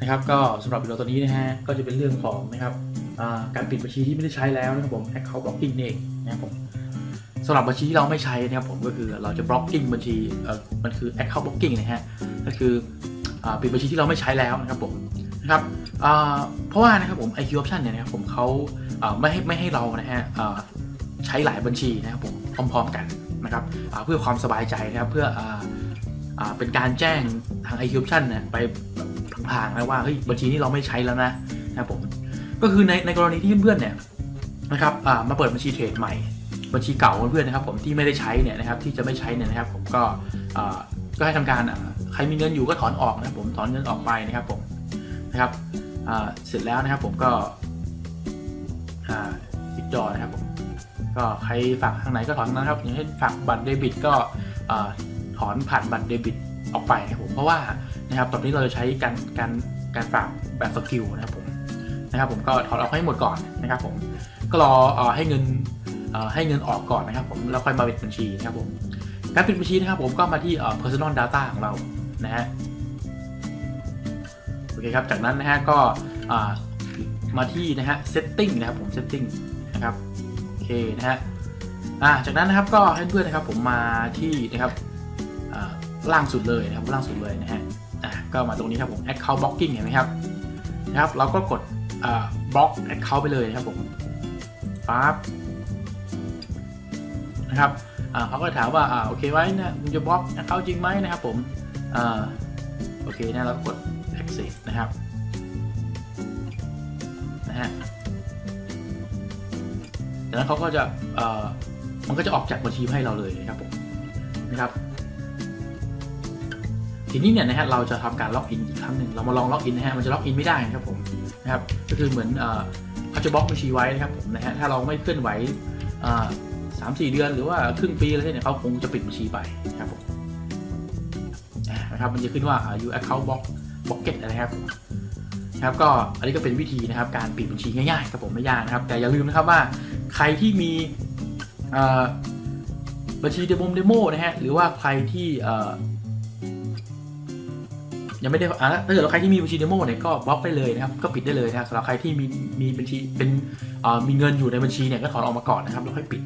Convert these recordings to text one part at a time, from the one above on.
นะครับก็สำหรับวิดีโอตัวนี้นะฮะก็จะเป็นเรื่องของนะครับการปิดบัญชีที่ไม่ได้ใช้แล้วนะครับผม account blocking นี่เองนะครับผมสำหรับบัญชีที่เราไม่ใช้นะครับผมก็คือเราจะ blocking บัญชีเอ่อมันคือ account blocking นะฮะก็คืออปิดบัญชีที่เราไม่ใช้แล้วนะครับผมนะครับเพราะว่านะครับผม IQ option เนี่ยนะครับผมเขาไม่ให้ไม่ให้เรานะฮะใช้หลายบัญชีนะครับผมพร้อมๆกันนะครับเพื่อความสบายใจนะครับเพื่อออเป็นการแจ้งทาง i q u p t i o n เนี่ยไป พลางๆนะว่าเฮ้ยบัญชีนี้เราไม่ใช้แล้วนะนะผมก็คือในในกรณีที่เพื่อนๆเนี่ยนะครับอ่ามาเปิดบัญชีเทรดใหม่ บัญชีเก่าเพื่อนๆนะครับผมที่ไม่ได้ใช้เนี่ยนะครับที่จะไม่ใช้เนี่ยนะครับผมก็อ่าก็ให้ทำการอ่าใครมีเงินอยู่ก็ถอนออกนะผมถอนเงินออกไปนะครับผมนะครับอ่าเสร็จแล้วนะครับผมก็อ่าปิดจอนะครับผมก็ใครฝากทางไหนก็ถอนนะครับอย่างเช่นฝากบัตรเดบิตก็ถอนผ่านบัตรเดบิต ออกไปนะครับผมเพราะว่านะครับตอนนี้เราจะใช้การการการฝากแบบสกิลนะครับผมนะครับผมก็ถอนออกให้หมดก่อนนะครับผมก็รออให้เงินให้เงินออกก่อนนะครับผมแล้วค่อยมาปิดบัญชีนะครับผมการปิดบัญชีนะครับผมก็มาที่ personal data ของเรานะฮะโอเคครับจากนั้นนะฮะก็มาที่นะฮะ setting นะครับผม setting นะครับโอเคนะฮะจากนั้นนะครับก็ให้เพื่อนนะครับผมมาที่นะครับ ล่างสุดเลยนะครับล่างสุดเลยนะฮะอะก็มาตรงนี้ครับผม account blocking เห็นไหมครับนะครับ เราก็กดอ่า block account ไปเลยนะครับผมปั๊บนะครับอ่าเขาก็ถามว่าอ่าโอเคไว้นะคุณจะบล็อก account จริงไหมนะครับผมอ่าโอเคนะเราก็กด exit นะครับนะฮะจากนั้นเขาก็จะเอ่อมันก็จะออกจากบัญชีให้เราเลยนะครับผมนะครับ ทีนี้เนี่ยนะฮะเราจะทำการล็อกอินอีกครั้งหนึ่งเรามาลองล็อกอินนะฮะมันจะล็อกอินไม่ได้นะครับผมนะครับก็คือเหมือนเอ่อเขาจะบล็อกบัญชีไว้นะครับผมนะฮะถ้าเราไม่เคลื่อนไหวสามสี่เดือนหรือว่าครึ่งปีอะไรเนี่ยเขาคงจะปิดบัญชีไปนะครับผมนะครับมันจะขึ้นว่า you account block blocket นะครับนะครับก็อันนี้ก็เป็นวิธีนะครับการปิดบัญชีง่ายๆครับผมไม่ยากนะครับ แต่อย่าลืมนะครับว่าใครที่มีบัญชีเดโมเดโมนะฮะหรือว่าใครที่ ยังไม่ได้อะถ้าเกิดเราใครที่มีบัญชีเดโมเนี่ยก็บล็อกไปเลยนะครับก็ปิดได้เลยนะครับสำหรับใครที่มีมีบัญชีเป็นอ่อมีเงินอยู่ในบัญชีเนี่ยก็ถอนออกมาก่อนนะครับแล้วค่อยปิด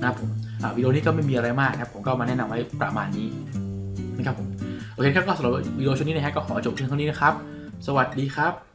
นะครับผมอ่าวิดีโอนี้ก็ไม่มีอะไรมากนะครับผมก็มาแนะนำไว้ประมาณนี้นะครับผมโอเคครับก็สำหรับวิดีโอชุดนี้นะฮะก็ขอจบเพียงเท่านี้นะครับ สวัสดีครับ